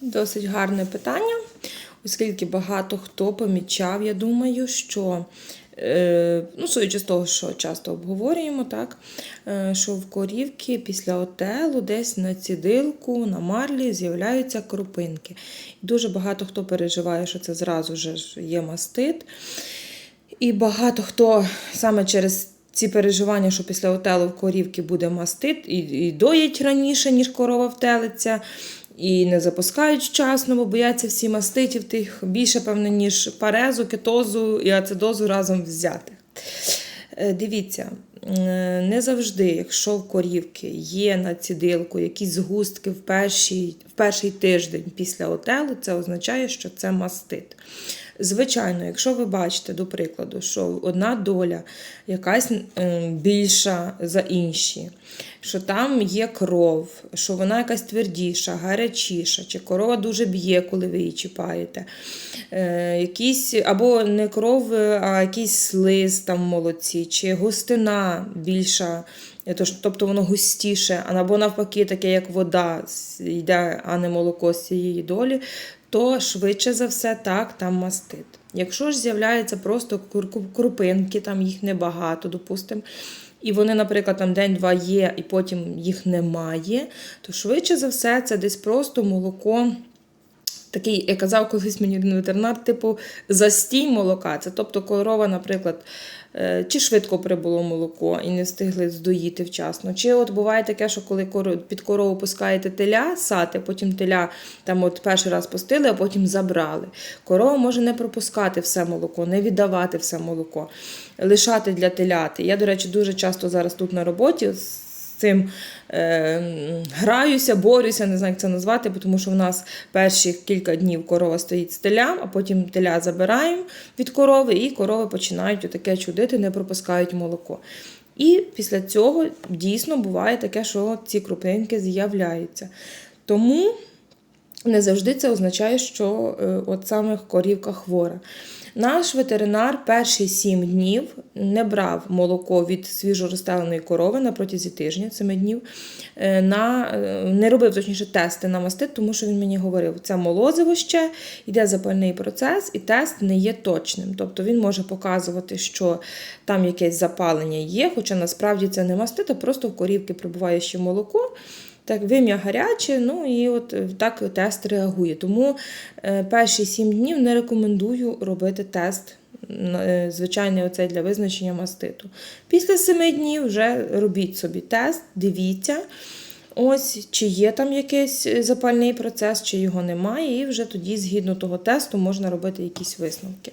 Досить гарне питання, оскільки багато хто помічав, я думаю, що, е, ну, судячи з того, що часто обговорюємо, так, е, що в корівки після отелу десь на цідилку, на марлі з'являються крупинки. Дуже багато хто переживає, що це зразу ж є мастит. І багато хто саме через ці переживання, що після отелу в корівки буде мастит, і, доїть раніше, ніж корова втелиться, і не запускають вчасно, бо бояться всі маститів тих більше, певно, ніж парезу, кетозу і ацидозу разом взяти. Е, Дивіться, не завжди, якщо в корівки є на цідилку якісь згустки в перший, в перший тиждень після отелу, це означає, що це мастит. Звичайно, якщо ви бачите, до прикладу, що одна доля якась е, більша за інші, що там є кров, що вона якась твердіша, гарячіша, чи корова дуже б'є, коли ви її чіпаєте. Е, якісь, або не кров, а якийсь слиз там в молоці, чи густина більша. е, Тобто воно густіше, або навпаки, таке, як вода йде, а не молоко з цієї долі, то швидше за все так, там мастит. Якщо ж з'являються просто крупинки, там їх небагато, допустимо, і вони, наприклад, там день-два є, і потім їх немає, то швидше за все це десь просто молоко. Такий, як казав колись мені один ветеринар, типу застій молока. Це тобто корова, наприклад, е, чи швидко прибуло молоко і не встигли здоїти вчасно. Чи от буває таке, що коли під корову пускаєте теля, сати, потім теля там от перший раз пустили, а потім забрали. Корова може не пропускати все молоко, не віддавати все молоко, лишати для теляти. Я, до речі, дуже часто зараз тут на роботі. Цим е, граюся, борюся, не знаю, як це назвати, тому що в нас перші кілька днів корова стоїть з телям, а потім теля забираємо від корови, і корови починають отаке чудити, не пропускають молоко. І після цього дійсно буває таке, що ці крупинки з'являються. Тому не завжди це означає, що е, от саме корівка хвора. Наш ветеринар перші 7 днів не брав молоко від свіжорозстеленої корови на протязі тижня, 7 днів, е, на, е, не робив точніше тести на мастит, тому що він мені говорив, це молозиво ще, йде запальний процес, і тест не є точним. Тобто він може показувати, що там якесь запалення є, хоча насправді це не мастит, а просто в корівки прибуває ще молоко. Так, вим'я гаряче, ну і от е, так тест реагує. Тому е, перші 7 днів не рекомендую робити тест, е, звичайний оцей для визначення маститу. Після 7 днів вже робіть собі тест, дивіться, ось чи є там якийсь запальний процес, чи його немає, і вже тоді, згідно того тесту, можна робити якісь висновки.